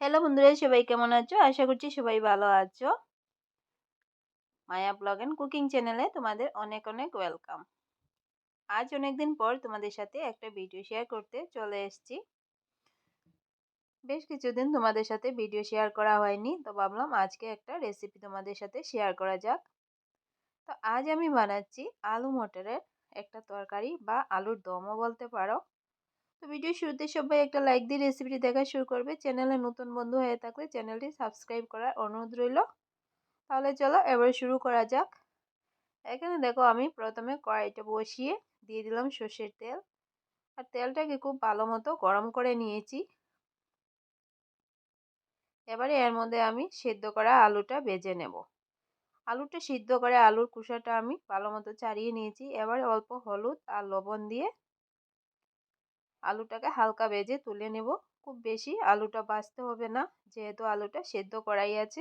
Hello বন্ধুরা, সবাই কেমন আছো? আশা করছি সবাই ভালো আছো। মায়া ব্লগ অ্যান্ড কুকিং চ্যানেলে তোমাদের অনেক অনেক ওয়েলকাম। আজ অনেক দিন পর তোমাদের সাথে একটা ভিডিও শেয়ার করতে চলে এসেছি। বেশ কিছুদিন তোমাদের সাথে ভিডিও শেয়ার করা হয়নি, তো ভাবলাম আজকে একটা রেসিপি তোমাদের সাথে শেয়ার করা যাক। তো আজ আমি বানাচ্ছি আলু মটরের একটা তরকারি বা আলুর দমও বলতে পারো। তো ভিডিও শুরুতে সবাই একটা লাইক দিয়ে রেসিপিটি দেখা শুরু করবে। চ্যানেলে নতুন বন্ধু হয়ে থাকলে চ্যানেলটি সাবস্ক্রাইব করার অনুরোধ রইল। তাহলে চলো এবার শুরু করা যাক। এখানে দেখো আমি প্রথমে কড়াইটা বসিয়ে দিয়ে দিলাম সর্ষের তেল। আর তেলটাকে খুব ভালো মতো গরম করে নিয়েছি। এবারে এর মধ্যে আমি সেদ্ধ করা আলুটা ভেজে নেব। আলুটা সিদ্ধ করে আলুর কুসাটা আমি ভালো মতো ছাড়িয়ে নিয়েছি। এবারে অল্প হলুদ আর লবণ দিয়ে আলুটাকে হালকা ভেজে তুলে নেব। খুব বেশি আলুটা বাছতে হবে না, যেহেতু আলুটা সেদ্ধ করাই আছে।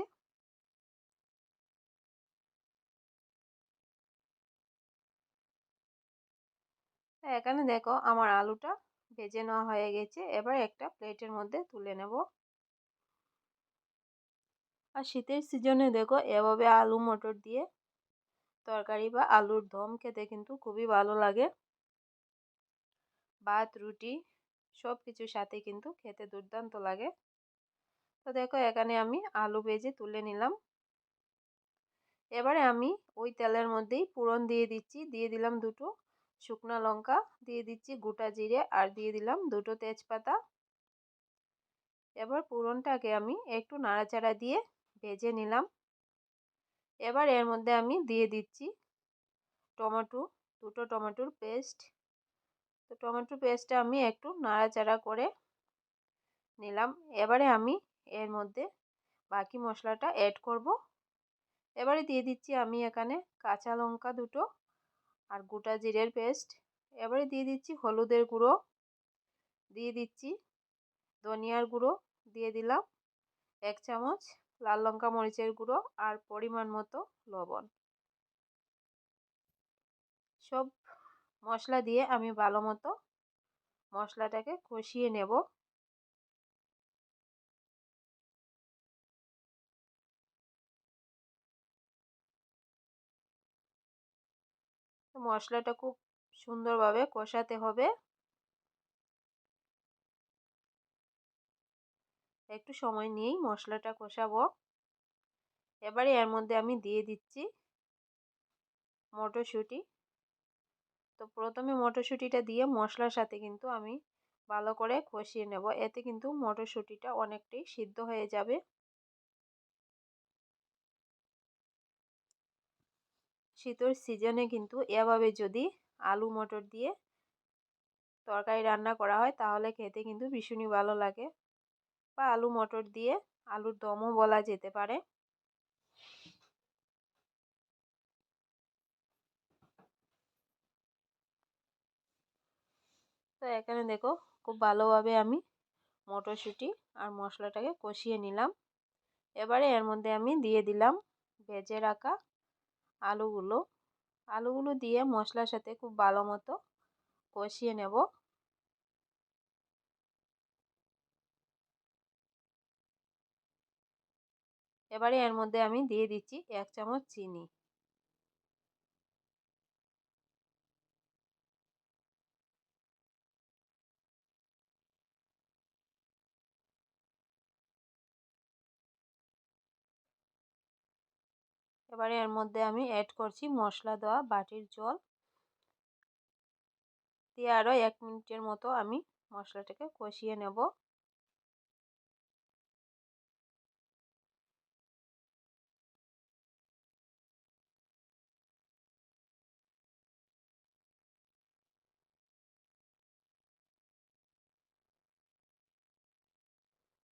এখানে দেখো আমার আলুটা ভেজে নেওয়া হয়ে গেছে। এবার একটা প্লেটের মধ্যে তুলে নেব। আর শীতের সিজনে দেখো এভাবে আলু মটর দিয়ে তরকারি বা আলুর দম খেতে কিন্তু খুবই ভালো লাগে। ভাত, রুটি সব কিছুর সাথে কিন্তু খেতে দুর্দান্ত লাগে। তো দেখো এখানে আমি আলু ভেজে তুলে নিলাম। এবারে আমি ওই তেলের মধ্যেই পুরন দিয়ে দিচ্ছি, দিয়ে দিলাম দুটো শুকনো লঙ্কা, দিয়ে দিচ্ছি গোটা জিরে আর দিয়ে দিলাম দুটো তেজপাতা। এবার পুরনটাকে আমি একটু নাড়াচাড়া দিয়ে ভেজে নিলাম। এবার এর মধ্যে আমি দিয়ে দিচ্ছি টমেটো, দুটো টমেটোর পেস্ট তো টমেটো পেস্টটা আমি একটু নাড়াচাড়া করে নিলাম। এবারে আমি এর মধ্যে বাকি মশলাটা অ্যাড করব। এবারে দিয়ে দিচ্ছি আমি এখানে কাঁচা লঙ্কা দুটো আর গোটা জিরের পেস্ট। এবারে দিয়ে দিচ্ছি হলুদের গুঁড়ো, দিয়ে দিচ্ছি ধনিয়ার গুঁড়ো, দিয়ে দিলাম এক চামচ লাল লঙ্কা মরিচের গুঁড়ো আর পরিমাণ মতো লবণ। সব মশলা দিয়ে আমি ভালো মতো মশলাটাকে কষিয়ে নেব। মশলাটা খুব সুন্দরভাবে কষাতে হবে। একটু সময় নিয়েই মশলাটা কষাবো। এবারে এর মধ্যে আমি দিয়ে দিচ্ছি মটরশুঁটি। তো প্রথমে মটরশুঁটিটা দিয়ে মশলার সাথে কিন্তু আমি ভালো করে কষিয়ে নেব। এতে কিন্তু মটরশুঁটিটা অনেকটাই সিদ্ধ হয়ে যাবে। শীতের সিজনে কিন্তু এভাবে যদি আলু, মটর দিয়ে তরকারি রান্না করা হয়, তাহলে খেতে কিন্তু ভীষণই ভালো লাগে। বা আলু, মটর দিয়ে আলুর দমও বলা যেতে পারে। এখানে দেখো খুব ভালোভাবে আমি মটরশুঁটি আর মশলাটাকে কষিয়ে নিলাম। এবারে এর মধ্যে আমি দিয়ে দিলাম ভেজে রাখা আলুগুলো। আলুগুলো দিয়ে মশলার সাথে খুব ভালো মতো কষিয়ে নেব। এবারে এর মধ্যে আমি দিয়ে দিচ্ছি এক চামচ চিনি। এবারে এর মধ্যে আমি অ্যাড করছি মশলা দেওয়া বাটির জল। দিয়ে আরও এক মিনিটের মতো আমি মশলাটাকে কষিয়ে নেব।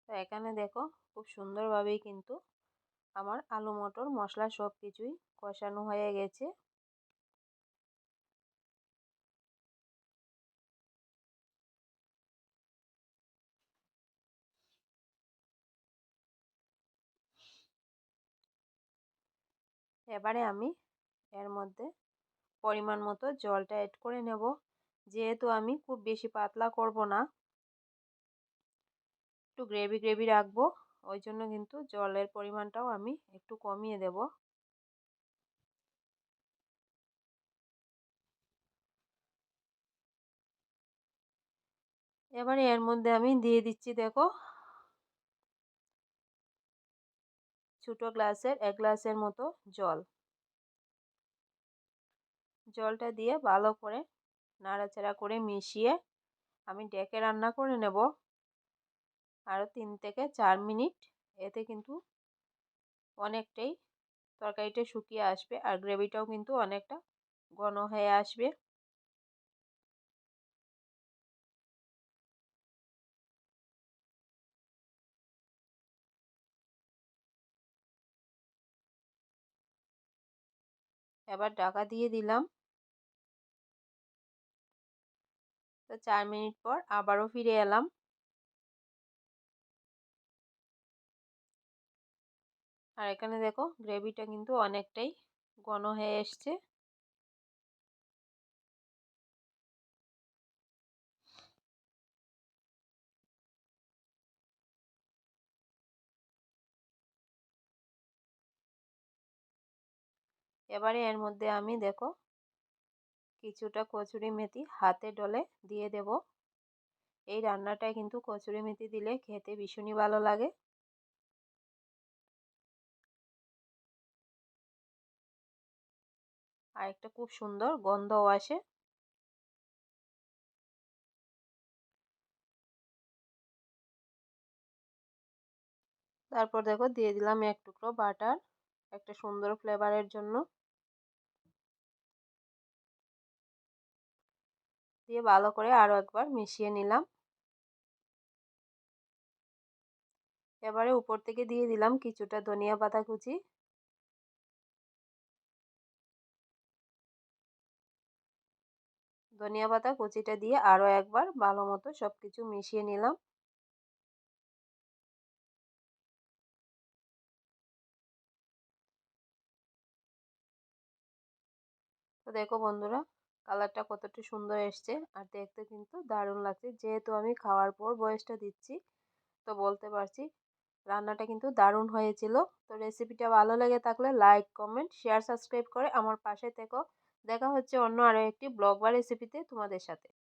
এখানে দেখো খুব সুন্দরভাবেই কিন্তু আমার আলু, মটর, মশলা সব কিছুই কষানো হয়ে গেছে। এবারে আমি এর মধ্যে পরিমাণ মতো জলটা অ্যাড করে নেব। যেহেতু আমি খুব বেশি পাতলা করব না, একটু গ্রেভি গ্রেভি রাখব। ওই জন্য কিন্তু জলের পরিমাণটাও আমি একটু কমিয়ে দেব। এবারে এর মধ্যে আমি দিয়ে দিচ্ছি দেখো ছোটো গ্লাসের, এক গ্লাসের মতো জল। জলটা দিয়ে ভালো করে নাড়াচাড়া করে মিশিয়ে আমি ডেকে রান্না করে নেব। আরও তিন থেকে চার মিনিট। এতে কিন্তু অনেকটাই তরকারিটা শুকিয়ে আসবে আর গ্রেভিটাও কিন্তু অনেকটা ঘন হয়ে আসবে। এবার ঢাকা দিয়ে দিলাম। তো চার মিনিট পর আবারও ফিরে এলাম। আর এখানে দেখো গ্রেভিটা কিন্তু অনেকটাই ঘন হয়ে এসছে। এবারে এর মধ্যে আমি দেখো কিছুটা কচুরি মেথি হাতে ডলে দিয়ে দেব। এই রান্নাটায় কিন্তু কচুরি মেথি দিলে খেতে ভীষণই ভালো লাগে। আর একটা খুব সুন্দর গন্ধও আসে। তারপর দেখো দিয়ে দিলাম এক টুকরো বাটার, একটা সুন্দর ফ্লেভারের জন্য। দিয়ে ভালো করে আরও একবার মিশিয়ে নিলাম। এবারে উপর থেকে দিয়ে দিলাম কিছুটা ধনিয়া পাতা কুচি। ধনিয়া পাতা কুচিটা দিয়ে আরও একবার ভালো মতো সব কিছু মিশিয়ে নিলাম। তো দেখো বন্ধুরা, কালারটা কতটা সুন্দর এসছে আর দেখতে কিন্তু দারুণ লাগছে। যেহেতু আমি খাওয়ার পর বয়সটা দিচ্ছি, তো বলতে পারছি রান্নাটা কিন্তু দারুণ হয়েছিল। তো রেসিপিটা ভালো লেগে থাকলে লাইক কমেন্ট শেয়ার সাবস্ক্রাইব করে আমার পাশে থেকো। দেখা হচ্ছে অন্য আরও একটি ব্লগ বা রেসিপিতে তোমাদের সাথে।